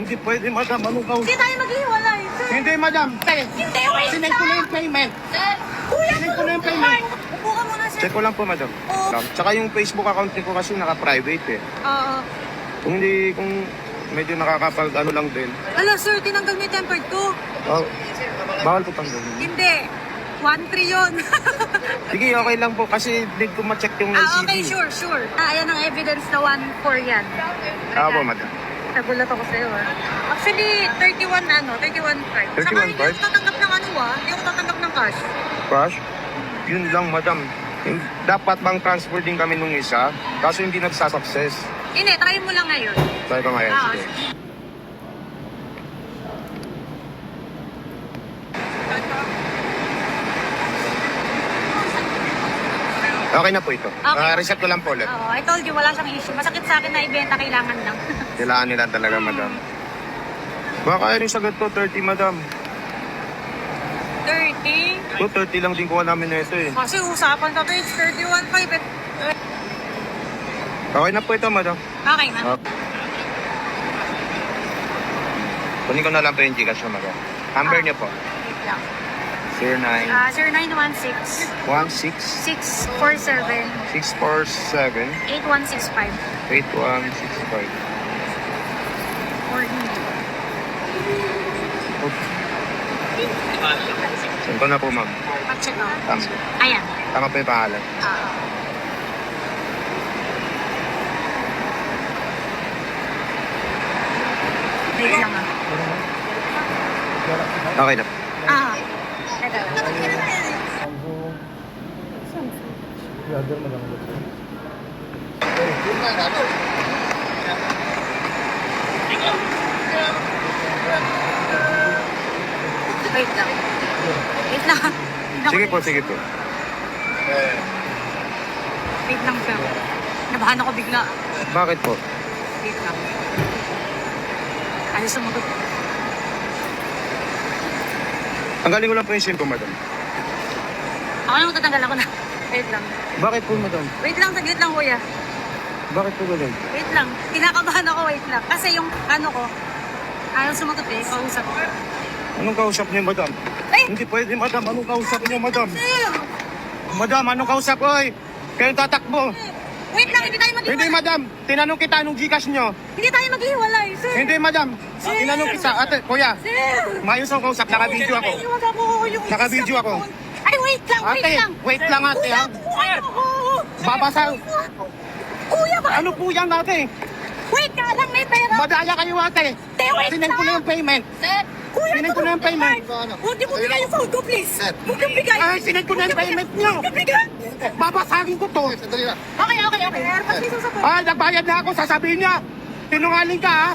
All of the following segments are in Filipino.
Hindi pwede, madam. Anong kausap? Hindi tayo maghiwalay, sir. Hindi, madam. Te, Hindi, wait sinend ko na yung payment. Sir, kuya, Sinend ko na yung payment. Upo ka muna, sir. Check ko lang po, madam. Oo. Ma'am, Tsaka yung Facebook account ko kasi naka-private eh. Oo. Kung hindi, kung medyo nakakapag ano lang din. Ala, sir, tinanggal mo yung tempered ko. Oh, bawal po tanggalin. Hindi. 1-3 yun. Sige, okay lang po kasi need ko ma-check yung ah, LCD. okay, sure, sure. Ah, ayan ang evidence na 1-4 yan. Ah, po, madam. Nagulat ako sa'yo, ah. Actually, 31 ano, 31.5. 31.5? Saka hindi ako tatanggap ng ano, ah. Hindi ako tatanggap ng cash. Crush? Yun lang, madam. Yung- Dapat bang transfer din kami nung isa? Kaso hindi nagsasuccess. Hindi, try mo lang ngayon. Sabi ko ngayon, Ah, sige. Okay na po ito. Okay. Ah, reset ko lang po ulit. Oo, I told you, wala siyang issue. Masakit sa akin na ibenta, kailangan lang. Kailangan nila talaga, madam. Baka rin sagot to, 30, madam. 30? To, 30 lang din kuha namin na ito eh. Kasi usapan sa page 31.5 eh. Okay na po ito, madam. Okay na. Ah. Kunin ko na lang po yung Gcash na, madam. Number niyo po. Wait lang. 09 Ah, 0916 16 647 647 8165 8165. Or hindi. Saan ko na po, ma'am? Pag-check out. Tama. Ayan. Tama po yung pangalan. Ah. Wait lang ah. Okay na. Ah. Ito. Wait lang. Wait lang. Wait lang. Sige po, sige po. Wait lang sir. Nabahan ako bigla. Bakit po? Wait lang. Ayaw sumagot. Ang galing ko lang po yung SIM ko, madam. Ako naman tatanggal ako na. Wait lang. Bakit po, madam? Wait lang, saglit lang kuya. Bakit po galing? Wait lang. Kinakabahan ako, wait lang. Kasi yung ano ko, ayaw sumagot eh, kausap ko. Anong kausap niyo, madam? Ay! Hindi pwede, madam. Anong kausap niyo, madam? Sir! Madam, anong kausap? Oy! Kayo tatakbo. Wait lang, hindi tayo Hindi, maghiwalay. madam. Tinanong kita anong Gcash niyo. Hindi tayo maghiwalay, sir. Hindi, madam. Tinanong kita. Ate, kuya. Sir! Maayos ang kausap. Naka-video ako. Iwan ako yung Naka-video ako. ko. Ay, wait lang, wait Ate, lang. wait lang, ate, ha? kuya ako. Babasa. Kuya, ba? Ano po yan, ate? Wait ka lang, may pera. Madaya kayo, ate. Te, wait Sinend ko na yung payment. Sir, kuya, Sinend ko na yung payment. Huwag niyo mo bigay yung phone ko, please. Huwag niyo bigay. Ay, sinend ko na yung payment niyo. Huwag niyo bigay. Babasagin ko to. Okay, okay, okay. Ay, nagbayad na ako. Sasabihin niya. Tinungaling ka, ha?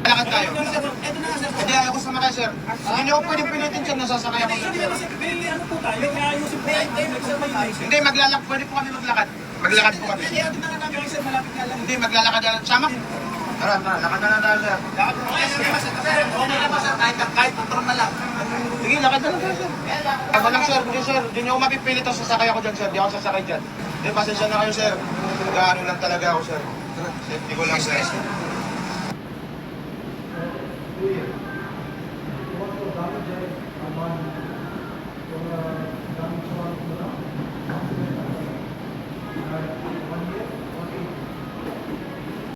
Lakad tayo. Hindi, ayaw ko sumakay, sir. Hindi ako pwedeng pilitin, sir. Nasasakay ako, sir. Hindi, maglalak. Pwede po kami maglakad. Maglakad po kami. Hindi, maglalakad na. Sama ko. Tara, tara. Lakad na lang tayo, sir. Lakad na lang. Sir, okay na ba, sir? Kahit, kahit motor na lang. Sige, lakad na lang tayo, sir. Ako lang, sir. Hindi, sir. Hindi niyo ako mapipilit ang sasakay ako dyan, sir. Hindi ako sasakay dyan. Hindi, pasensya na kayo, sir. Nag-ano lang talaga ako, sir. Safety ko lang, sir. clear.